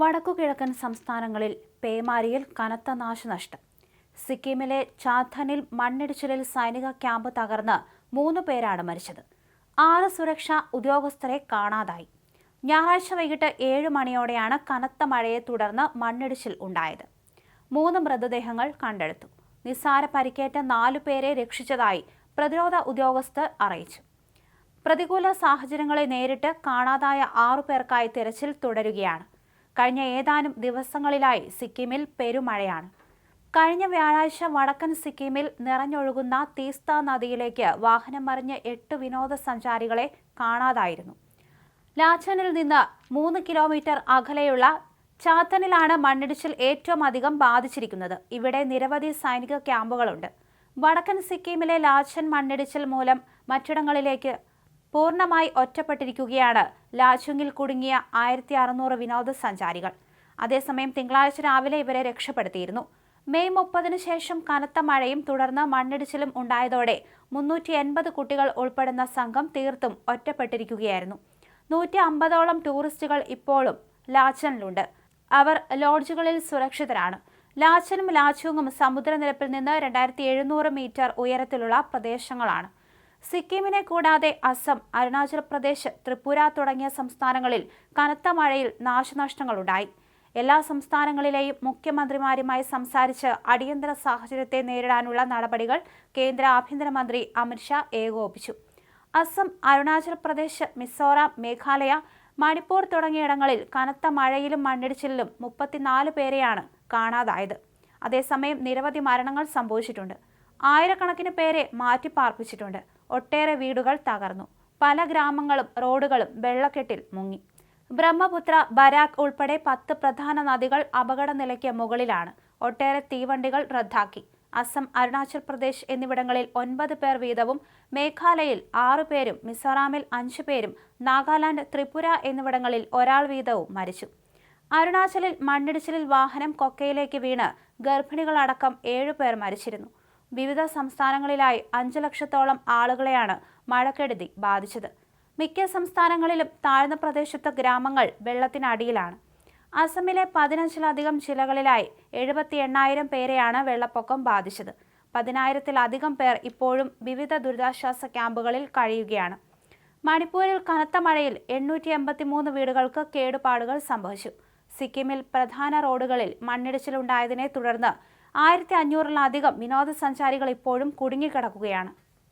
വടക്കുകിഴക്കൻ സംസ്ഥാനങ്ങളിൽ പേമാരിയിൽ കനത്ത നാശനഷ്ടം. സിക്കിമിലെ ചാഥനിൽ മണ്ണിടിച്ചിലിൽ സൈനിക ക്യാമ്പ് തകർന്ന് മൂന്ന് പേരാണ് മരിച്ചത്. ആറ് സുരക്ഷാ ഉദ്യോഗസ്ഥരെ കാണാതായി. ഞായറാഴ്ച വൈകിട്ട് ഏഴ് മണിയോടെയാണ് കനത്ത മഴയെ തുടർന്ന് മണ്ണിടിച്ചിൽ ഉണ്ടായത്. മൂന്ന് മൃതദേഹങ്ങൾ കണ്ടെടുത്തു. നിസ്സാര പരിക്കേറ്റ നാലു പേരെ രക്ഷിച്ചതായി പ്രതിരോധ ഉദ്യോഗസ്ഥർ അറിയിച്ചു. പ്രതികൂല സാഹചര്യങ്ങളെ നേരിട്ട് കാണാതായ ആറു പേർക്കായി തിരച്ചിൽ തുടരുകയാണ്. കഴിഞ്ഞ ഏതാനും ദിവസങ്ങളിലായി സിക്കിമിൽ പെരുമഴയാണ്. കഴിഞ്ഞ വ്യാഴാഴ്ച വടക്കൻ സിക്കിമിൽ നിറഞ്ഞൊഴുകുന്ന തീസ്ത നദിയിലേക്ക് വാഹനം മറിഞ്ഞ് എട്ട് വിനോദസഞ്ചാരികളെ കാണാതായിരുന്നു. ലാച്ചനിൽ നിന്ന് മൂന്ന് കിലോമീറ്റർ അകലെയുള്ള ചാത്തനിലാണ് മണ്ണിടിച്ചിൽ ഏറ്റവും അധികം ബാധിച്ചിരിക്കുന്നത്. ഇവിടെ നിരവധി സൈനിക ക്യാമ്പുകളുണ്ട്. വടക്കൻ സിക്കിമിലെ ലാച്ചൻ മണ്ണിടിച്ചിൽ മൂലം മറ്റിടങ്ങളിലേക്ക് പൂർണമായി ഒറ്റപ്പെട്ടിരിക്കുകയാണ്. ലാച്ചുങ്ങിൽ കുടുങ്ങിയ ആയിരത്തി അറുന്നൂറ് വിനോദസഞ്ചാരികൾ. അതേസമയം തിങ്കളാഴ്ച രാവിലെ ഇവരെ രക്ഷപ്പെടുത്തിയിരുന്നു. മെയ് മുപ്പതിന് ശേഷം കനത്ത മഴയും തുടർന്ന് മണ്ണിടിച്ചിലും ഉണ്ടായതോടെ മുന്നൂറ്റി എൺപത് കുട്ടികൾ ഉൾപ്പെടുന്ന സംഘം തീർത്തും ഒറ്റപ്പെട്ടിരിക്കുകയായിരുന്നു. നൂറ്റി അമ്പതോളം ടൂറിസ്റ്റുകൾ ഇപ്പോഴും ലാച്ചനിലുണ്ട്. അവർ ലോഡ്ജുകളിൽ സുരക്ഷിതരാണ്. ലാച്ചനും ലാച്ചുങ്ങും സമുദ്രനിരപ്പിൽ നിന്ന് രണ്ടായിരത്തി എഴുന്നൂറ് മീറ്റർ ഉയരത്തിലുള്ള പ്രദേശങ്ങളാണ്. സിക്കിമിനെ കൂടാതെ അസം അരുണാചൽ പ്രദേശ് ത്രിപുര തുടങ്ങിയ സംസ്ഥാനങ്ങളിൽ കനത്ത മഴയിൽ നാശനഷ്ടങ്ങളുണ്ടായി. എല്ലാ സംസ്ഥാനങ്ങളിലെയും മുഖ്യമന്ത്രിമാരുമായി സംസാരിച്ച് അടിയന്തര സാഹചര്യത്തെ നേരിടാനുള്ള നടപടികൾ കേന്ദ്ര ആഭ്യന്തരമന്ത്രി അമിത്ഷാ ഏകോപിച്ചു അസം അരുണാചൽ പ്രദേശ് മിസോറാം മേഘാലയ മണിപ്പൂർ തുടങ്ങിയിടങ്ങളിൽ കനത്ത മഴയിലും മണ്ണിടിച്ചിലിലും മുപ്പത്തിനാല് പേരെയാണ് കാണാതായത്. അതേസമയം നിരവധി മരണങ്ങൾ സംഭവിച്ചിട്ടുണ്ട്. ആയിരക്കണക്കിന് പേരെ മാറ്റിപ്പാർപ്പിച്ചിട്ടുണ്ട്. ഒട്ടേറെ വീടുകൾ തകർന്നു. പല ഗ്രാമങ്ങളും റോഡുകളും വെള്ളക്കെട്ടിൽ മുങ്ങി. ബ്രഹ്മപുത്ര ബരാക് ഉൾപ്പെടെ പത്ത് പ്രധാന നദികൾ അപകട നിലയ്ക്ക് മുകളിലാണ്. ഒട്ടേറെ തീവണ്ടികൾ റദ്ദാക്കി. അസം അരുണാചൽ പ്രദേശ് എന്നിവിടങ്ങളിൽ ഒൻപത് പേർ വീതവും മേഘാലയയിൽ ആറു പേരും മിസോറാമിൽ അഞ്ചു പേരും നാഗാലാൻഡ് ത്രിപുര എന്നിവിടങ്ങളിൽ ഒരാൾ വീതവും മരിച്ചു. അരുണാചലിൽ മണ്ണിടിച്ചിലിൽ വാഹനം കൊക്കയിലേക്ക് വീണ് ഗർഭിണികളടക്കം ഏഴുപേർ മരിച്ചിരുന്നു. വിവിധ സംസ്ഥാനങ്ങളിലായി അഞ്ചു ലക്ഷത്തോളം ആളുകളെയാണ് മഴക്കെടുതി ബാധിച്ചത്. മിക്ക സംസ്ഥാനങ്ങളിലും താഴ്ന്ന പ്രദേശത്തെ ഗ്രാമങ്ങൾ വെള്ളത്തിനടിയിലാണ്. അസമിലെ പതിനഞ്ചിലധികം ജില്ലകളിലായി എഴുപത്തി എണ്ണായിരം പേരെയാണ് വെള്ളപ്പൊക്കം ബാധിച്ചത്. പതിനായിരത്തിലധികം പേർ ഇപ്പോഴും വിവിധ ദുരിതാശ്വാസ ക്യാമ്പുകളിൽ കഴിയുകയാണ്. മണിപ്പൂരിൽ കനത്ത മഴയിൽ എണ്ണൂറ്റി എൺപത്തി മൂന്ന് വീടുകൾക്ക് കേടുപാടുകൾ സംഭവിച്ചു. സിക്കിമിൽ പ്രധാന റോഡുകളിൽ മണ്ണിടിച്ചിലുണ്ടായതിനെ തുടർന്ന് ആയിരത്തി അഞ്ഞൂറിലധികം വിനോദസഞ്ചാരികൾ ഇപ്പോഴും കുടുങ്ങിക്കിടക്കുകയാണ്.